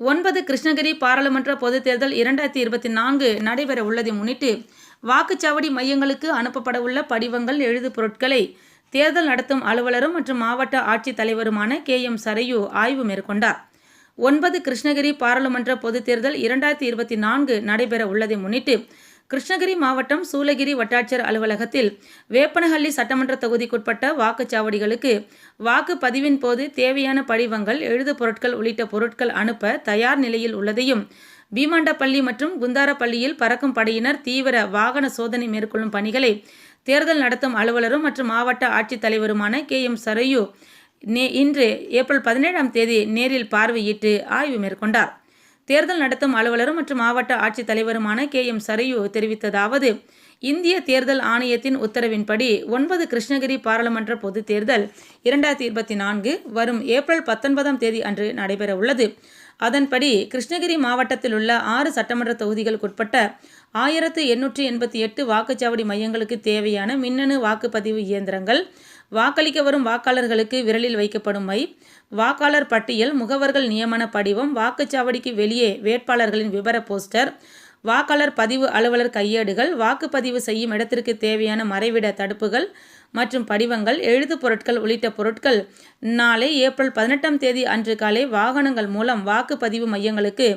ஒன்பது கிருஷ்ணகிரி பாராளுமன்ற பொதுத் தேர்தல் இரண்டாயிரத்தி இருபத்தி நான்கு நடைபெற உள்ளதை முன்னிட்டு வாக்குச்சாவடி மையங்களுக்கு அனுப்பப்படவுள்ள படிவங்கள் எழுது பொருட்களை தேர்தல் நடத்தும் அலுவலரும் மற்றும் மாவட்ட ஆட்சித் தலைவருமான கே. எம். சரையு ஆய்வு மேற்கொண்டார். ஒன்பது கிருஷ்ணகிரி பாராளுமன்ற பொதுத் தேர்தல் இரண்டாயிரத்தி இருபத்தி நான்கு நடைபெற உள்ளதை முன்னிட்டு கிருஷ்ணகிரி மாவட்டம் சூலகிரி வட்டாட்சியர் அலுவலகத்தில் வேப்பனஹள்ளி சட்டமன்ற தொகுதிக்குட்பட்ட வாக்குச்சாவடிகளுக்கு வாக்குப்பதிவின் போது தேவையான படிவங்கள் எழுது பொருட்கள் உள்ளிட்ட பொருட்கள் அனுப்ப தயார் நிலையில் உள்ளதையும் பீமாண்டப்பள்ளி மற்றும் குந்தாரப்பள்ளியில் பறக்கும் படையினர் தீவிர வாகன சோதனை மேற்கொள்ளும் பணிகளை தேர்தல் நடத்தும் அலுவலரும் மற்றும் மாவட்ட ஆட்சித்தலைவருமான கே. எம். சரையு நே இன்று ஏப்ரல் பதினேழாம் தேதி நேரில் பார்வையிட்டு ஆய்வு மேற்கொண்டார். தேர்தல் நடத்தும் அலுவலரும் மற்றும் மாவட்ட ஆட்சித்தலைவருமான கே எம் சரையு தெரிவித்ததாவது இந்திய தேர்தல் ஆணையத்தின் உத்தரவின்படி ஒன்பது கிருஷ்ணகிரி பாராளுமன்ற பொதுத் தேர்தல் இரண்டாயிரத்தி இருபத்தி நான்கு வரும் ஏப்ரல் பத்தொன்பதாம் தேதி அன்று நடைபெற உள்ளது. அதன்படி கிருஷ்ணகிரி மாவட்டத்தில் உள்ள ஆறு சட்டமன்ற தொகுதிகளுக்குட்பட்ட ஆயிரத்து எண்ணூற்றி எண்பத்தி எட்டு வாக்குச்சாவடி மையங்களுக்கு தேவையான மின்னணு வாக்குப்பதிவு இயந்திரங்கள் வாக்களிக்க வரும் வாக்காளர்களுக்கு விரலில் வைக்கப்படும் மை வாக்காளர் பட்டியல் முகவர்கள் நியமன படிவம் வாக்குச்சாவடிக்கு வெளியே வேட்பாளர்களின் விவர போஸ்டர் வாக்காளர் பதிவு அலுவலர் கையேடுகள் வாக்குப்பதிவு செய்யும் இடத்திற்கு தேவையான மறைவிட தடுப்புகள் மற்றும் படிவங்கள் எழுது பொருட்கள் உள்ளிட்ட பொருட்கள். நாளை ஏப்ரல் பதினெட்டாம் தேதி அன்று காலை வாகனங்கள் மூலம் வாக்குப்பதிவு மையங்களுக்கு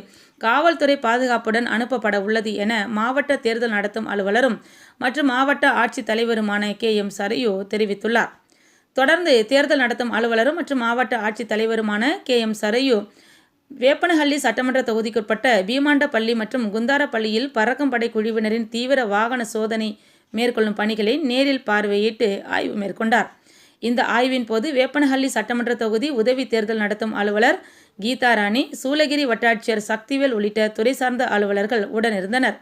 காவல்துறை பாதுகாப்புடன் அனுப்பப்பட உள்ளது என மாவட்ட தேர்தல் நடத்தும் அலுவலரும் மற்றும் மாவட்ட ஆட்சித் தலைவருமான கே. எம். சரையு தெரிவித்துள்ளார். தொடர்ந்து தேர்தல் நடத்தும் அலுவலரும் மற்றும் மாவட்ட ஆட்சித் தலைவருமான கே. எம். சரையு வேப்பனஹள்ளி சட்டமன்ற தொகுதிக்குட்பட்ட பீமாண்டப்பள்ளி மற்றும் குந்தாரப்பள்ளியில் பறக்கும் படை குழுவினரின் தீவிர வாகன சோதனை மேற்கொள்ளும் பணிகளை நேரில் பார்வையிட்டு ஆய்வு மேற்கொண்டார். இந்த ஆய்வின் போது வேப்பனஹள்ளி சட்டமன்ற தொகுதி உதவி தேர்தல் நடத்தும் அலுவலர் கீதாராணி சூலகிரி வட்டாட்சியர் சக்திவேல் உள்ளிட்ட துறை சார்ந்த அலுவலர்கள் உடனிருந்தனர்.